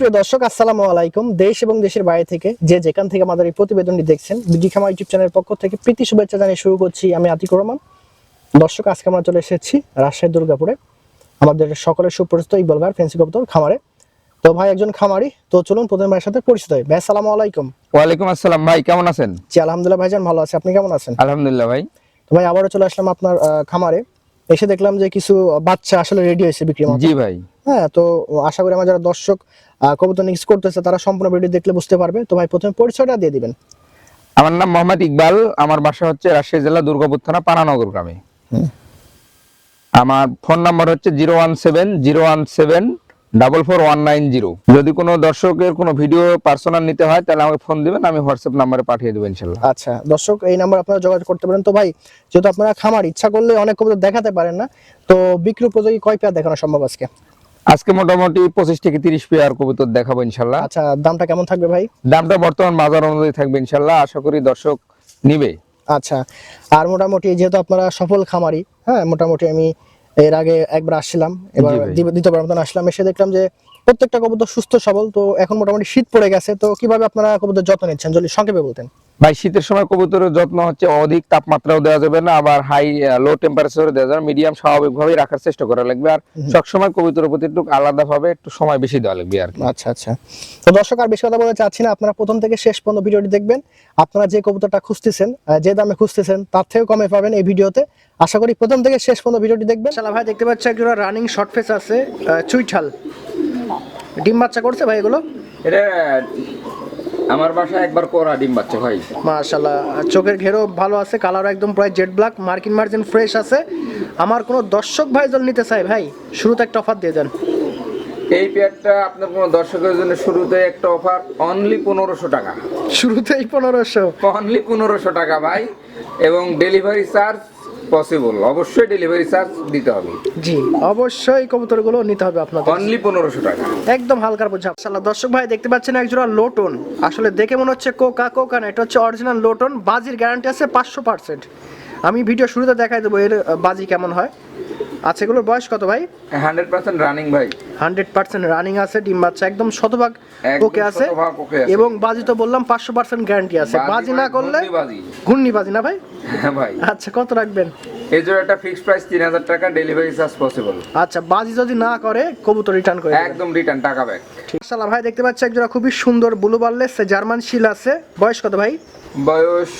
সুপ্রিয় দর্শক আসসালামু আলাইকুম। দেশ এবং দেশের বাইরে থেকে যে যেখান থেকে আমাদের এই প্রতিবেদনটি দেখছেন বিডি খামা ইউটিউব চ্যানেলের পক্ষ থেকে প্রীতি শুভেচ্ছা জানিয়ে শুরু করছি আমি আতিকুর রহমান। দর্শক আজকে আমরা চলে এসেছি রাজশাহী দুর্গাপুরে। আমাদের সকলের সুপরিচিত ইকবাল ভাই ফেন্সি কবুতর খামারে। তো ভাই একজন খামারি। তো চলুন প্রথম ভাইয়ের সাথে পরিচিত হই। ভাই আসসালামু আলাইকুম। ওয়ালাইকুম আসসালাম। ভাই কেমন আছেন? জি আলহামদুলিল্লাহ ভাইজান ভালো আছে। আপনি কেমন আছেন? আলহামদুলিল্লাহ ভাই। তো ভাই আবারও চলে আসলাম আপনার খামারে। এসে দেখলাম যে কিছু বাচ্চা আসলে রেডি হয়েছে বিক্রি জি ভাই। হ্যাঁ তো আশা করি আমার যারা দর্শক কবুতর নিক্স করতেছে তারা সম্পূর্ণ ভিডিও দেখলে বুঝতে পারবে। তো ভাই প্রথমে পরিচয়টা দিয়ে দিবেন। আমার নাম মোহাম্মদ ইকবাল। আমার বাসা হচ্ছে রাজশাহী জেলা দুর্গাপুর থানা পানানগর গ্রামে আমার ফোন নাম্বার হচ্ছে zero one seven zero one seven double four one nine zero. যদি কোনো দর্শকের কোনো ভিডিও পার্সোনাল নিতে হয় তাহলে আমাকে ফোন দিবেন আমি হোয়াটসঅ্যাপ নাম্বারে পাঠিয়ে দেবো ইনশাল্লাহ। আচ্ছা দর্শক এই নাম্বার আপনারা যোগাযোগ করতে পারেন। তো ভাই যেহেতু আপনারা খামার ইচ্ছা করলে অনেক কবুতর দেখাতে পারেন না তো বিক্রি উপযোগী কয় পেয়ার দেখানো সম্ভব আজকে? আজকে মোটামুটি পঁচিশ থেকে তিরিশ পেয়ার কবুতর দেখাবো ইনশাল্লাহ। আচ্ছা দামটা কেমন থাকবে ভাই? দামটা বর্তমান বাজার অনুযায়ী থাকবে ইনশাল্লাহ আশা করি দর্শক নিবে। আচ্ছা আর মোটামুটি যেহেতু আপনারা সফল খামারি হ্যাঁ মোটামুটি আমি এর আগে একবার আসছিলাম এবার দ্বিতীয়বার মতন আসলাম এসে দেখলাম যে প্রত্যেকটা কবুতর সুস্থ সবল তো এখন মোটামুটি শীত পড়ে গেছে তো কীভাবে আপনারা কবুতর যত্ন নিচ্ছেন যদি সংক্ষেপে বলতেন। ভাই শীতের সময় কবুতরের যত্ন হচ্ছে অধিক তাপমাত্রাও দেওয়া যাবে না আবার হাই লো টেম্পারেচারও দেওয়া যাবে মিডিয়াম স্বাভাবিকভাবেই রাখার চেষ্টা করা লাগবে। আর সবসময় কবুতরের প্রতি একটু আলাদা ভাবে একটু সময় বেশি দেওয়া লাগবে আর আচ্ছা আচ্ছা। তো দর্শক আর বেশি কথা বলতে চাচ্ছি না আপনারা প্রথম থেকে শেষ পর্যন্ত ভিডিওটি দেখবেন। আপনারা যে কবুতরটা খুঁজতেছেন যে দামে খুঁজতেছেন তার থেকেও কমে পাবেন এই ভিডিওতে। আশা করি প্রথম থেকে শেষ পর্যন্ত ভিডিওটি দেখবেন। শালা ভাই দেখতে পাচ্ছি একজন রানিং শর্ট ফেস আছে চুইঠাল। ডিম বাচ্চা করছে ভাই এগুলো? এটা আমার বাসায় একবার করা ডিম বাচ্চা ভাই মাশাল্লাহ চোখের ঘেরও ভালো আছে কালার একদম প্রায় জেড ব্ল্যাক মার্কিন মার্জিন ফ্রেশ আছে। আমার কোনো দর্শক ভাই জল নিতে চাই ভাই শুরুতে একটা অফার দিয়ে দেন। এই পেয়ারটা আপনার কোনো দর্শকের জন্য শুরুতে একটা অফার অনলি পনেরোশো টাকা। শুরুতেই পনেরোশো। অনলি পনেরোশো টাকা ভাই এবং ডেলিভারি চার্জ পসিবল অবশ্যই ডেলিভারি চার্জ দিতে হবে। জি অবশ্যই কবুতরগুলো নিতে হবে আপনাদের। অনলি পনেরোশো টাকা। একদম হালকার বোঝা। মাশাআল্লাহ দর্শক ভাই দেখতে পাচ্ছেন একজোড়া লোটন। আসলে দেখে মনে হচ্ছে কোকা কোকা না এটা হচ্ছে অরিজিনাল লোটন। বাজির গ্যারান্টি আছে পাঁচশো পার্সেন্ট আমি ভিডিও শুরুতে দেখাই দেবো এর বাজি কেমন হয়। আচ্ছা এগুলোর বয়স কত ভাই? হান্ড্রেড পার্সেন্ট রানিং ভাই। হান্ড্রেড পার্সেন্ট রানিং আছে ডিম বাচ্চা একদম শতভাগ ওকে আছে। এবং বাজি তো বললাম পাঁচশো পার্সেন্ট গ্যারান্টি আছে। বাজি না করলে ঘূর্ণি বাজি। না ভাই? হ্যাঁ ভাই। আচ্ছা কত রাখবেন? এই জোড়াটা ফিক্সড প্রাইস তিন হাজার টাকা ডেলিভারি চার্জ পসিবল আচ্ছা বাজি যদি না করে কবুতর রিটার্ন করে একদম রিটার্ন টাকা ব্যাক ঠিক সালা ভাই দেখতে পাচ্ছি একজোড়া খুবই সুন্দর ব্লু বার্লেস জার্মান শিল আছে। বয়স কত ভাই? বয়স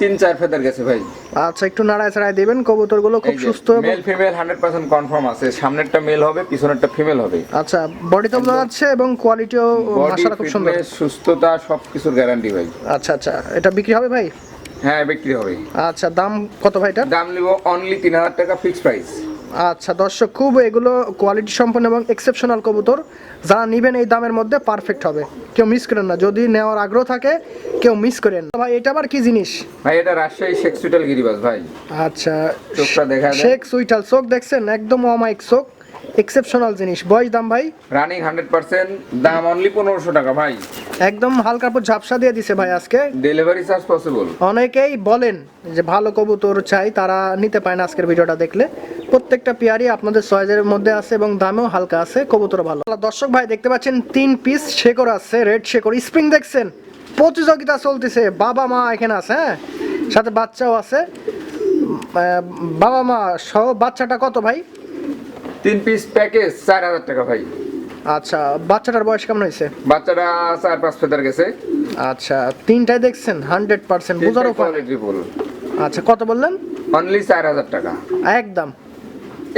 তিন চার ফেদার গেছে ভাই। আচ্ছা একটু নাড়ায় ছাড়ায় দেবেন কবুতরগুলো খুব সুস্থ male female hundred percent confirm আছে। সামনেরটা মেল হবে পিছনেরটা ফিমেল হবে। আচ্ছা বডি তো যাচ্ছে এবং কোয়ালিটিও মাশাআল্লাহ খুব সুন্দর। সুস্থতা সব কিছুর গ্যারান্টি ভাই। আচ্ছা আচ্ছা এটা বিক্রি হবে ভাই? হ্যাঁ বিক্রি হবে। আচ্ছা দাম কত ভাই এটা দাম নিব অনলি তিন হাজার টাকা ফিক্সড প্রাইস আচ্ছা দর্শক খুব এগুলো কোয়ালিটি সম্পন্ন এবং এক্সেপশনাল কবুতর। যারা নেবেন এই দামের মধ্যে পারফেক্ট হবে। কেউ মিস করেন না। যদি নেওয়ার আগ্রহ থাকে কেউ মিস করেন। ভাই এটা আবার কি জিনিস? ভাই এটা রাজশাহী শেখ সুইটাল গিরিবাস ভাই। আচ্ছা চোখটা দেখা। শেখ সুইটাল চোখ দেখছেন? একদম অমাইক চোখ। এক্সেপশনাল জিনিস। বয়স দাম ভাই? রানিং হান্ড্রেড পার্সেন্ট দাম অনলি পনেরোশো টাকা ভাই। একদম হালকা উপর ঝাপসা দিয়ে দিছে ভাই আজকে। ডেলিভারি চার্জ পসিবল অনেকেই বলেন যে ভালো কবুতর চাই তারা নিতে পায় না আজকের ভিডিওটা দেখলে। প্রত্যেকটা পেয়ারই আপনাদের সয়েজের মধ্যে আছে এবং দামেও হালকা আছে কবুতর ভালো। দর্শক ভাই দেখতে পাচ্ছেন তিন পিস শেকড় আছে রেড শেকড় স্প্রিং দেখছেন? প্রতিযোগিতা চলতেছে বাবা মা এখানে আছে হ্যাঁ? সাথে বাচ্চাও আছে। বাবা মা সহ বাচ্চাটা কত ভাই? তিন পিস প্যাকেজ চার হাজার টাকা ভাই। আচ্ছা বাচ্চাটার বয়স কেমন হয়েছে? বাচ্চাটা চার পাঁচ ফেদার গেছে। আচ্ছা তিনটাই দেখছেন হান্ড্রেড পার্সেন্ট বোঝার উপর কোয়ালিটি ফুল আচ্ছা কত বললেন? অনলি চার হাজার টাকা। একদম।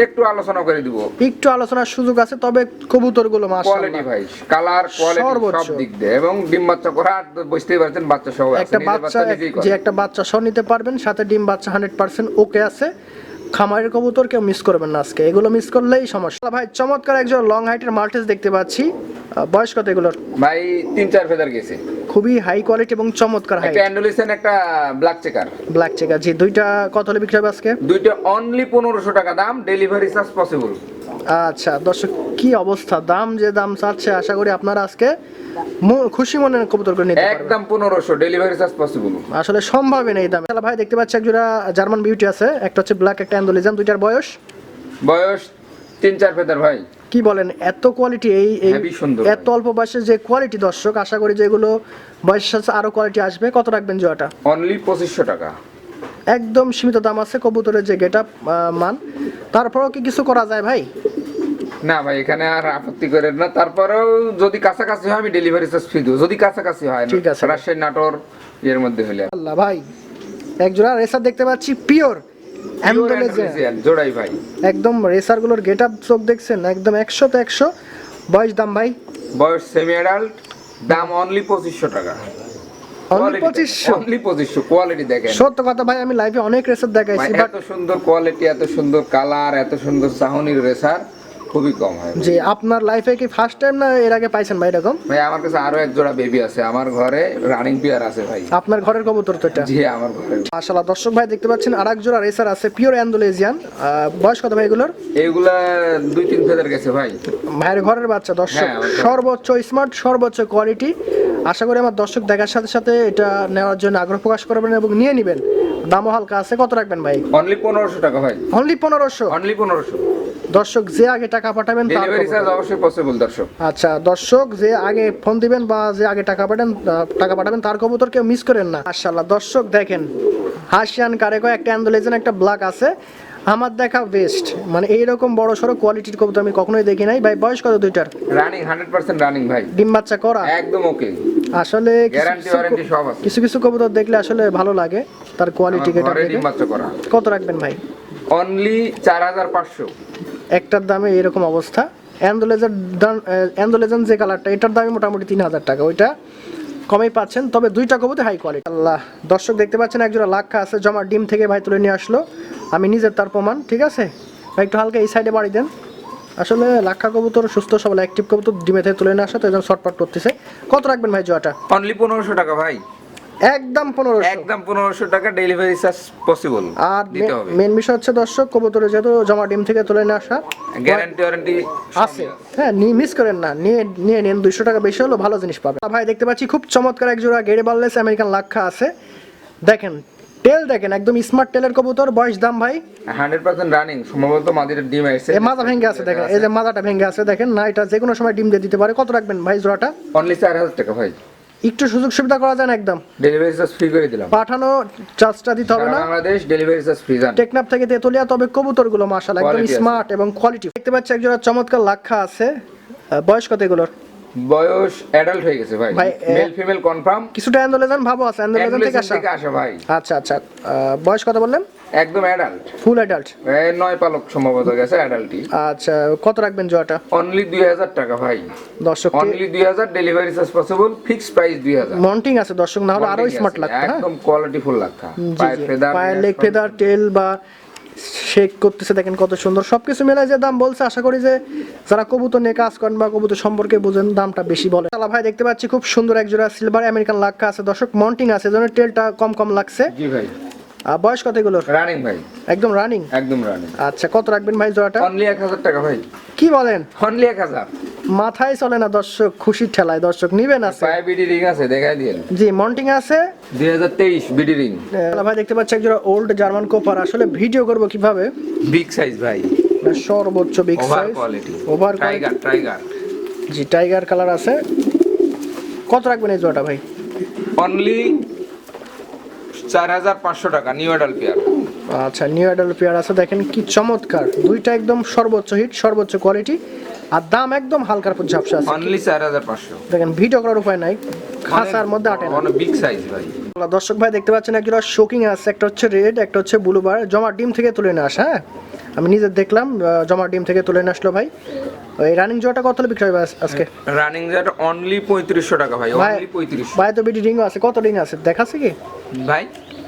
একটু আলোচনা করে দিব। একটু আলোচনার সুযোগ আছে তবে কবুতরগুলো কোয়ালিটি মাশাআল্লাহ ভাই কালার কোয়ালিটি সব দিক দিয়ে। এবং ডিম বাচ্চা করা আর তো বুঝতেই পারছেন বাচ্চা সহ আছে। একটা বাচ্চা যে একটা বাচ্চা সহ নিতে পারবেন সাথে ডিম বাচ্চা হান্ড্রেড পার্সেন্ট ওকে আছে। খামারের কবুতর কেউ মিস করবেন না আজকে। এগুলো মিস করলেই সমস্যা। ভাই চমৎকার একজন লং হাইটের মাল্টেস দেখতে পাচ্ছি। বয়স কত এগুলোর? ভাই তিন চার ফেদার গেছে। খুবই হাই কোয়ালিটি এবং চমৎকার হাই অ্যান্ডোলিসেন একটা ব্ল্যাক চেকার ব্ল্যাক চেকার জি দুইটা কত হলে বিক্রি হবে আজকে? দুইটা অনলি পনেরোশো টাকা দাম। ডেলিভারি চার্জ পসিবল আচ্ছা দর্শক কি অবস্থা? দাম যে দাম চাচ্ছে আশা করি আপনারা আজকে খুশি মনে কবুতর করে নিতে পারবেন। একদম পনেরোশো ডেলিভারি চার্জ পসিবল আসলে সম্ভবই নেই দাম। তাহলে ভাই দেখতে পাচ্ছি একজোড়া জার্মান বিউটি আছে একটা হচ্ছে ব্ল্যাক একটা অ্যান্ডোলিজাম দুইটার বয়স? বয়স তিন চার ফেদার ভাই। কি বলেন এত কোয়ালিটি এই এই এত অল্প বয়সে যে কোয়ালিটি দর্শক আশা করি যে এগুলো বয়সের সাথে আরও কোয়ালিটি আসবে। কত রাখবেন জোয়াটা অনলি পঁচিশশো টাকা। একদম সীমিত দাম আছে কবুতরের যে গেট মান। তারপরেও কি কিছু করা যায় ভাই? না ভাই এখানে আর আপত্তি করেন না। তারপরেও যদি কাছাকাছি হয় আমি ডেলিভারি চার্জ ফ্রি দেবো। যদি কাছাকাছি হয় ঠিক আছে। রাজশাহী নাটোর এর মধ্যে হলে। আল্লাহ ভাই এক জোড়া রেসার দেখতে পাচ্ছি পিওর জোড়াই ভাই। একদম রেসারগুলোর গেট আপ চোখ দেখছেন একদম একশো তো একশো। বয়স দাম ভাই? বয়স সেমি অ্যাডাল্ট দাম অনলি পঁচিশশো টাকা। সত্য কথা ভাই আমি লাইফে অনেক রেসার দেখাইছি এত সুন্দর কোয়ালিটি এত সুন্দর কালার এত সুন্দর চাহনির রেসার খুবই কম হয় যে আপনার লাইফে কি ফার্স্ট টাইম না এর আগে পাইছেন ভাই এরকম? ভাই আমার কাছে আরও এক জোড়া বেবি আছে আমার ঘরে রানিং পেয়ার আছে ভাই। আপনার ঘরের কবুতর তো এটা? জি আমার ঘরে মাশাআল্লাহ দর্শক ভাই দেখতে পাচ্ছেন আর এক জোড়া রেসার আছে পিওর অ্যান্ডোলেজিয়ান বয়স কত ভাই এগুলোর? এইগুলা দুই তিন ফেদার গেছে ভাই। ভাইয়ের ঘরের বাচ্চা দর্শক। হ্যাঁ। সর্বোচ্চ স্মার্ট সর্বোচ্চ কোয়ালিটি আশা করি আমার দর্শক দেখার সাথে সাথে এটা নেওয়ার জন্য আগ্রহ প্রকাশ করবেন এবং নিয়ে নেবেন। দামও হালকা আছে কত রাখবেন ভাই? অনলি পনেরোশো টাকা ভাই। অনলি পনেরোশো? অনলি পনেরোশো। দর্শক যে আগে টাকা পাঠাবেন ডেলিভারি চার্জ অবশ্যই পসিবল দর্শক। আচ্ছা দর্শক যে আগে ফোন দিবেন বা যে আগে টাকা পাঠাবেন আহ, টাকা পাঠাবেন তার কবুতর কেউ মিস করেন না। মাশাআল্লাহ দর্শক দেখেন হাসিয়ান কারেকো একটা অ্যান্ডোলেজেন একটা ব্ল্যাক আছে। আমার দেখা বেস্ট মানে এইরকম বড় সড়ো কোয়ালিটির কবুতর আমি কখনোই দেখি নাই। ভাই বয়স কত দুইটার? রানিং হান্ড্রেড পার্সেন্ট রানিং ভাই। ডিম বাচ্চা করা? একদম ওকে আসলে কিছু গ্যারান্টি কিছু ওয়ারেন্টি সব আছে। কিছু কিছু কবুতর দেখলে আসলে ভালো লাগে। তার কোয়ালিটি কত রাখবেন ভাই? অনলি চার হাজার পাঁচশো। একটার দামে এরকম অবস্থা। অ্যান্ডোলেজার অ্যান্ডোলেজন যে কালারটা এটার দামে মোটামুটি তিন হাজার টাকা। ওইটা কমেই পাচ্ছেন, তবে দুইটা কবুতে হাই কোয়ালিটি আল্লাহ, দর্শক দেখতে পাচ্ছেন, একজোড়া লাক্ষা আছে, জমা ডিম থেকে ভাই তুলে নিয়ে আসলো। আমি নিজের তার প্রমাণ, ঠিক আছে? ভাই, একটু হালকা এই সাইডে বাড়ি দেন। আসলে লাক্ষা কবুতর সুস্থ, সবল অ্যাক্টিভ কবুতর ডিমে থেকে তুলে নিয়ে আসা তো একদম শর্টপাট করতেছে। কত রাখবেন ভাই জোয়াটা? অনলি পনেরোশো টাকা ভাই। একদম পনেরোশো। একদম পনেরোশো টাকা ডেলিভারি চার্জ পসিবল আর দিতে হবে। মেন বিষয় হচ্ছে দর্শক কবুতরে যেহেতু জমা ডিম থেকে তুলে নিয়ে আসা গ্যারান্টি ওয়ারেন্টি আছে। হ্যাঁ মিস করেন না। নিয়ে নিয়ে নিন দুইশো টাকা বেশি হলো ভালো জিনিস পাবেন। ভাই দেখতে পাচ্ছি খুব চমৎকার এক জোড়া গেড়ে বার্লেস আমেরিকান লাক্ষা আছে। দেখেন টেল দেখেন একদম স্মার্ট টেলের কবুতর বয়স দাম ভাই। হান্ড্রেড পার্সেন্ট রানিং সম্ভবত মাদিরের ডিম এসে এই মাথা ভেঙে আছে দেখেন এই যে মাথাটা ভেঙে আছে দেখেন না এটা যে কোনো সময় ডিম দিয়ে দিতে পারে। কত রাখবেন ভাই জোড়াটা? অনলি চার হাজার টাকা ভাই। একটু সুযোগ সুবিধা করা যায় না একদম। ডেলিভারি চার্জ ফ্রি করে দিলাম। পাঠানো চার্জটা দিতে হবে না। বাংলাদেশ ডেলিভারি চার্জ ফ্রি জান টেকনাপ থেকে তেতুলিয়া তবে কবুতরগুলো মাশাআল্লাহ একদম স্মার্ট এবং কোয়ালিটি দেখতে পাচ্ছি একজোড়া চমৎকার লাক্ষা আছে। বয়স কত এগুলোর? বয়স অ্যাডাল্ট হয়ে গেছে ভাই। ভাই, মেল ফিমেল কনফার্ম কিছুটা অ্যান্ডোলেজন ভাবো আছে অ্যান্ডোলেজন থেকে আসা। থেকে আসা ভাই। আচ্ছা আচ্ছা। বয়স কত বললেন? একদম অ্যাডাল্ট ফুল অ্যাডাল্ট নয় পালক সম্ভবত গেছে অ্যাডাল্টই আচ্ছা কত রাখবেন জোয়াটা? অনলি দুই হাজার টাকা ভাই। দর্শক অনলি দুই হাজার delivery charge possible fixed price দুই হাজার। মন্টিং আছে দর্শক না হলে আরও স্মার্ট লাগতো হ্যাঁ? একদম কোয়ালিটি ফুল জি, পায়ের ফেদার পায়ের লেগ ফেদার টেল বা শেক করতেছে, দেখেন কত সুন্দর। সব কিছু মেলায় যে দাম বলছে, আশা করি যে যারা কবুতর নিয়ে কাজ করেন বা কবুতর সম্পর্কে বুঝেন, দামটা বেশি বলে। তালা ভাই, দেখতে পাচ্ছি খুব সুন্দর এক জোড়া সিলভার আমেরিকান লাক্ষা আছে। দর্শক মন্টিং আছে, এজন্য টেলটা কম কম লাগছে। বয়স কত এগুলোর? রানিং ভাই। একদম রানিং একদম রানিং আচ্ছা কত রাখবেন ভাই জোড়াটা? অনলি এক হাজার টাকা ভাই। কি বলেন? অনলি এক হাজার। মাথায় চলে না দর্শক খুশির ঠেলায়। দর্শক নিবেন আছে। পায়ে বিডি রিং আছে দেখাই দিন জি মন্টিং আছে। দুই হাজার তেইশ বিডি রিং ভাই দেখতে পাচ্ছি একজোড়া ওল্ড জার্মান কোপার আসলে ভিডিও করব কীভাবে? বিগ সাইজ ভাই। সর্বোচ্চ big over size quality over tiger tiger জি টাইগার কালার আছে। কত রাখবেন এই জোড়াটা ভাই? অনলি চার হাজার পাঁচশো টাকা নিউ অ্যাডাল পেয়ার আচ্ছা নিউ অ্যাডাল পেয়ার আছে। দেখেন কি চমৎকার। দুইটা একদম সর্বোচ্চ হিট সর্বোচ্চ কোয়ালিটি আর দাম একদম হালকার পর ঝাপসা আছে। অনলি চার হাজার পাঁচশো। দেখেন ভিডিও করার উপায় নাই। খাসার মধ্যে আটে না। অনেক বিগ সাইজ ভাই। দর্শক ভাই দেখতে পাচ্ছেন একজোড়া শোকিং আছে। একটা হচ্ছে রেড একটা হচ্ছে ব্লু বার জমা ডিম থেকে তুলে নিয়ে আসা হ্যাঁ? আমি নিজে দেখলাম জমা ডিম থেকে তুলে নিয়ে আসলো ভাই। ওই রানিং জোড়াটা কত হলে বিক্রি হবে আজকে? রানিং রেট অনলি পঁয়ত্রিশশো টাকা ভাই অনলি পঁয়ত্রিশশো। ভাই তো বিটি রিং আছে কত রিং আছে? দেখাচ্ছে কি? ভাই?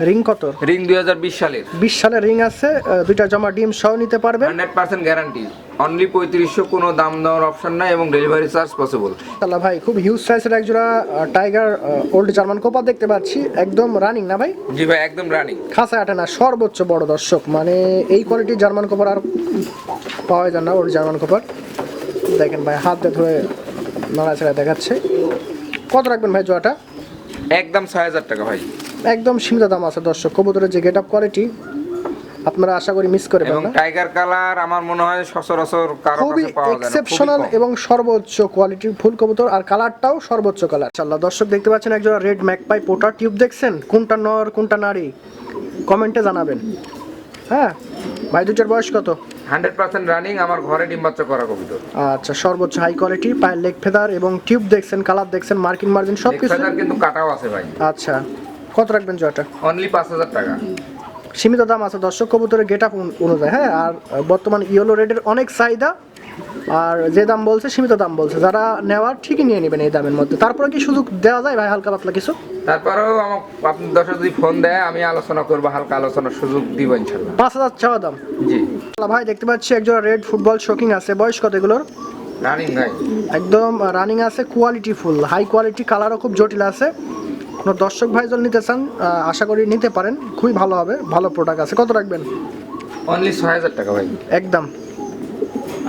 রিং কত? রিং দুই হাজার বিশ সালের। বিশ সালের রিং আছে দুইটা জমা ডিম সহ নিতে পারবেন। হান্ড্রেড পার্সেন্ট গ্যারান্টি অনলি পঁয়ত্রিশশো কোনো দাম দেওয়ার অপশন নাই এবং ডেলিভারি চার্জ পসিবল তাহলে ভাই খুব হিউজ সাইজের এক জোড়া টাইগার ওল্ড জার্মান কোপা দেখতে পাচ্ছি। একদম রানিং না ভাই? জি ভাই একদম রানিং খাসা আটে না সর্বোচ্চ বড় দর্শক। মানে এই কোয়ালিটির জার্মান কোপার আর পাওয়া যায় না ওল্ড জার্মান কোপার দেখেন ভাই হাত দিয়ে ধরে নড়াচড়া দেখাচ্ছে। কত রাখবেন ভাই জোয়াটা একদম ছয় হাজার টাকা ভাই। একদম সীমিত দাম আছে দর্শক। কবুতরের যে গেট আপ কোয়ালিটি আপনারা আশা করি মিস করে এবং টাইগার কালার আমার মনে হয় সচরাচর কারও খুবই কাছে পাওয়া যায় না এক্সেপশনাল এবং সর্বোচ্চ কোয়ালিটির ফুল কবুতর আর কালারটাও সর্বোচ্চ কালার ইনশাআল্লাহ দর্শক দেখতে পাচ্ছেন একজন রেড ম্যাকপাই পোটা টিউব দেখছেন? কোনটা নর কোনটা নারী? কমেন্টে জানাবেন। হ্যাঁ ভাই দুটার বয়স কত? হান্ড্রেড পার্সেন্ট রানিং আমার ঘরে ডিম বাচ্চা করা কবিতর। আচ্ছা সর্বোচ্চ হাই কোয়ালিটি পায়ের লেগ ফেদার এবং টিউব দেখছেন কালার দেখছেন মার্কিন মার্জিন সব কিছু কিন্তু কাটাও আছে ভাই। আচ্ছা। কত রাখবেন জয়টা অনলি পাঁচ হাজার টাকা। সীমিত দাম আছে দর্শক কবুতরের গেট আপ অনুযায়ী হ্যাঁ? আর বর্তমান ইয়েলো রেডের অনেক চাহিদা। আর যে দাম বলছে সীমিত দাম বলছে। যারা নেওয়ার ঠিকই নিয়ে নেবেন এই দামের মধ্যে। তারপরে কি সুযোগ দেওয়া যায় ভাই হালকা পাতলা কিছু? তারপরেও আমার আপনি দর্শক যদি ফোন দেয় আমি আলোচনা করব হালকা আলোচনার সুযোগ দিব ইনশাল্লাহ। পাঁচ হাজার চাওয়া দাম? জি। ভাই দেখতে পাচ্ছি একজন রেড ফুটবল শোকিং আছে। বয়স কত এগুলোর? রানিং ভাই। একদম রানিং আছে কোয়ালিটি ফুল হাই কোয়ালিটি কালারও খুব জটিল আছে। কোনো দর্শক ভাই যদি নিতে চান আশা করি নিতে পারেন। খুবই ভালো হবে ভালো প্রোডাক্ট আছে। কত রাখবেন? অনলি ছয় হাজার টাকা ভাই। একদম।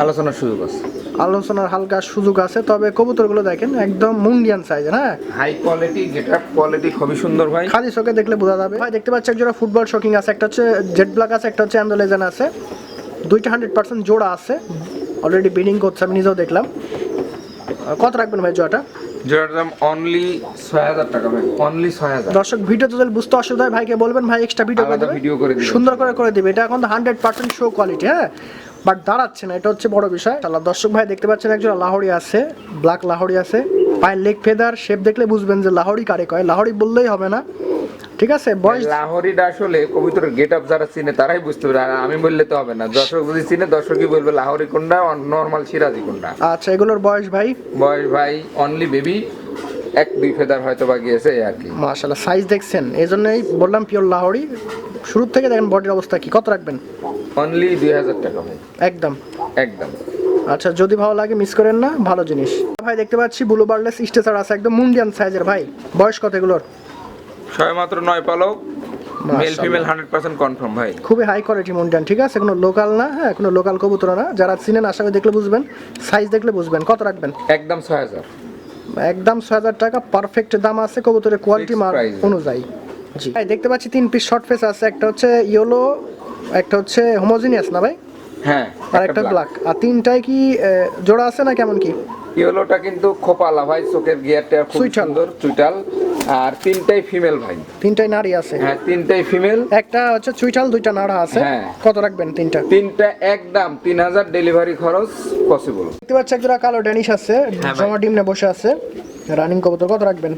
আলোচনার সুযোগ আছে। আলোচনার হালকা সুযোগ আছে তবে কবুতরগুলো দেখেন একদম মুন্ডিয়ান সাইজ হ্যাঁ? হাই কোয়ালিটি আপ কোয়ালিটি খুবই সুন্দর ভাই। খালি চোখে দেখলে বোঝা যাবে। ভাই দেখতে পাচ্ছি একজোড়া ফুটবল শকিং আছে একটা হচ্ছে জেড ব্ল্যাক আছে একটা হচ্ছে অ্যান্ডোলেজেন আছে। দুইটা হান্ড্রেড পার্সেন্ট জোড়া আছে। অলরেডি বিডিং করছে আমি নিজেও দেখলাম। কত রাখবেন ভাই জোড়াটা? জোড়ার দাম অনলি ছয় হাজার টাকা ভাই। অনলি ছয় হাজার। দর্শক ভিডিওতে যদি বুঝতে অসুবিধা হয় ভাইকে বলবেন ভাই এক্সট্রা ভিডিও করে দেবে। ভিডিও করে সুন্দর করে করে দিবে। এটা এখন হান্ড্রেড পার্সেন্ট শো কোয়ালিটি হ্যাঁ? বাট দাঁড়াচ্ছে না এটা হচ্ছে বড় বিষয়। দর্শক ভাই দেখতে পাচ্ছেন একজন লাহোরি আছে ব্ল্যাক লাহোরি আছে। পায়ের লেগ ফেদার শেপ দেখলে বুঝবেন যে লাহোরি কারে কয়। লাহোরি বললেই হবে না। ঠিক আছে বয়স লাহোরিটা আসলে কবিতরের গেট আপ যারা চিনে তারাই বুঝতে পারে আমি বললে তো হবে না। দর্শক যদি চিনে দর্শকই বলবে লাহোরি কোনটা নর্মাল সিরাজি কোনটা। আচ্ছা এগুলোর বয়স ভাই? বয়স ভাই অনলি বেবি এক দুই ফেদার হয়তো বা গিয়েছে আর কি। মাশাল্লাহ সাইজ দেখছেন। এই জন্যই বললাম পিওর লাহোরি। শুরুর থেকে দেখেন বডির অবস্থা কি কত রাখবেন? অনলি দুই হাজার টাকা ভাই। একদম। একদম। আচ্ছা যদি ভালো লাগে মিস করেন না ভালো জিনিস। ভাই দেখতে পাচ্ছি ব্লু বার্লেস স্টেচার আছে একদম মুন্ডিয়ান সাইজের ভাই। বয়স কত এগুলোর? ছয় মাত্র নয় পালক male female hundred percent confirm ভাই। খুবই হাই কোয়ালিটি মুন্ডিয়ান ঠিক আছে? কোনো লোকাল না হ্যাঁ কোনো লোকাল কবুতর না। যারা চিনেন আশা করি দেখলে বুঝবেন। সাইজ দেখলে বুঝবেন। কত রাখবেন? একদম ছয় হাজার। একদম ছয় হাজার টাকা পারফেক্ট দাম আছে কবুতরের কোয়ালিটি price. অনুযায়ী। জি। ভাই দেখতে পাচ্ছি তিন পিস শর্ট ফেস আছে একটা হচ্ছে ইয়েলো একটা হচ্ছে হোমোজিনিয়াস না ভাই? হ্যাঁ আর একটা ব্ল্যাক আর তিনটাই কি জোড়া আছে না কেমন কি? ইয়েলোটা কিন্তু খোপালা ভাই চোখের গিয়ারটা খুব। সুন্দর চুইটাল আর তিনটাই ফিমেল ভাই। তিনটাই নারী আছে। হ্যাঁ তিনটাই ফিমেল একটা হচ্ছে চুইটাল দুইটা নাড়া আছে। হ্যাঁ। কত রাখবেন তিনটা? তিনটা একদম তিন হাজার ডেলিভারি খরচ পসিবল দেখতে পাচ্ছি একজোড়া কালো ড্যানিশ আছে হ্যাঁ। জমা ডিমনে বসে আছে। রানিং কবুতর কত রাখবেন?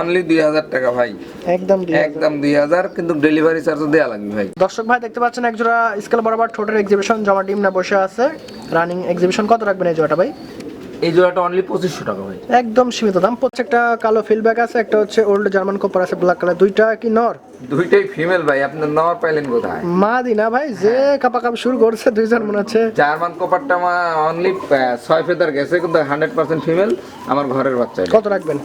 অনলি দুই হাজার টাকা ভাই। একদম একদম দুই হাজার কিন্তু ডেলিভারি চার্জ দেওয়া লাগবে ভাই। দর্শক ভাই দেখতে পাচ্ছেন একজোড়া স্কেল বরাবর ঠোঁটের এক্সিবিশন জমা ডিম না বসে আছে। রানিং এক্সিবিশন কত রাখবেন এই জোড়াটা ভাই? এই জোড়াটা অনলি পঁচিশশো টাকা ভাই একদম সীমিত দাম। প্রত্যেকটা কালো ফিলব্যাক আছে একটা হচ্ছে ওল্ড জার্মান কোপার আছে ব্ল্যাক কালার দুইটা কি নর? দুইটাই ফিমেল ভাই আপনি নর পাইলেন কোথায়? মা দিনা ভাই যে কাপা কাপ শুরু করছে দুইজন মনে হচ্ছে। জার্মান কোপারটা মা অনলি ছয় ফেদার গেছে কিন্তু হান্ড্রেড পার্সেন্ট ফিমেল আমার ঘরের বাচ্চা কত রাখবেন?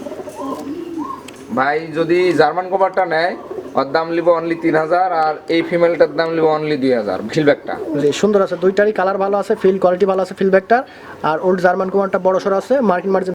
ভাই যদি জার্মান কোপারটা নেয় ওর দাম লিবো অনলি তিন হাজার আর এই ফিমেলটার দাম লিবো অনলি দুই হাজার ফিলব্যাকটা জি, সুন্দর আছে, দুইটারই কালার ভালো আছে ফিল কোয়ালিটি ভালো আছে ফিলব্যাকটার আর ওল্ড জার্মান কুমারটা বড় সর আছে মার্কিন মার্জিন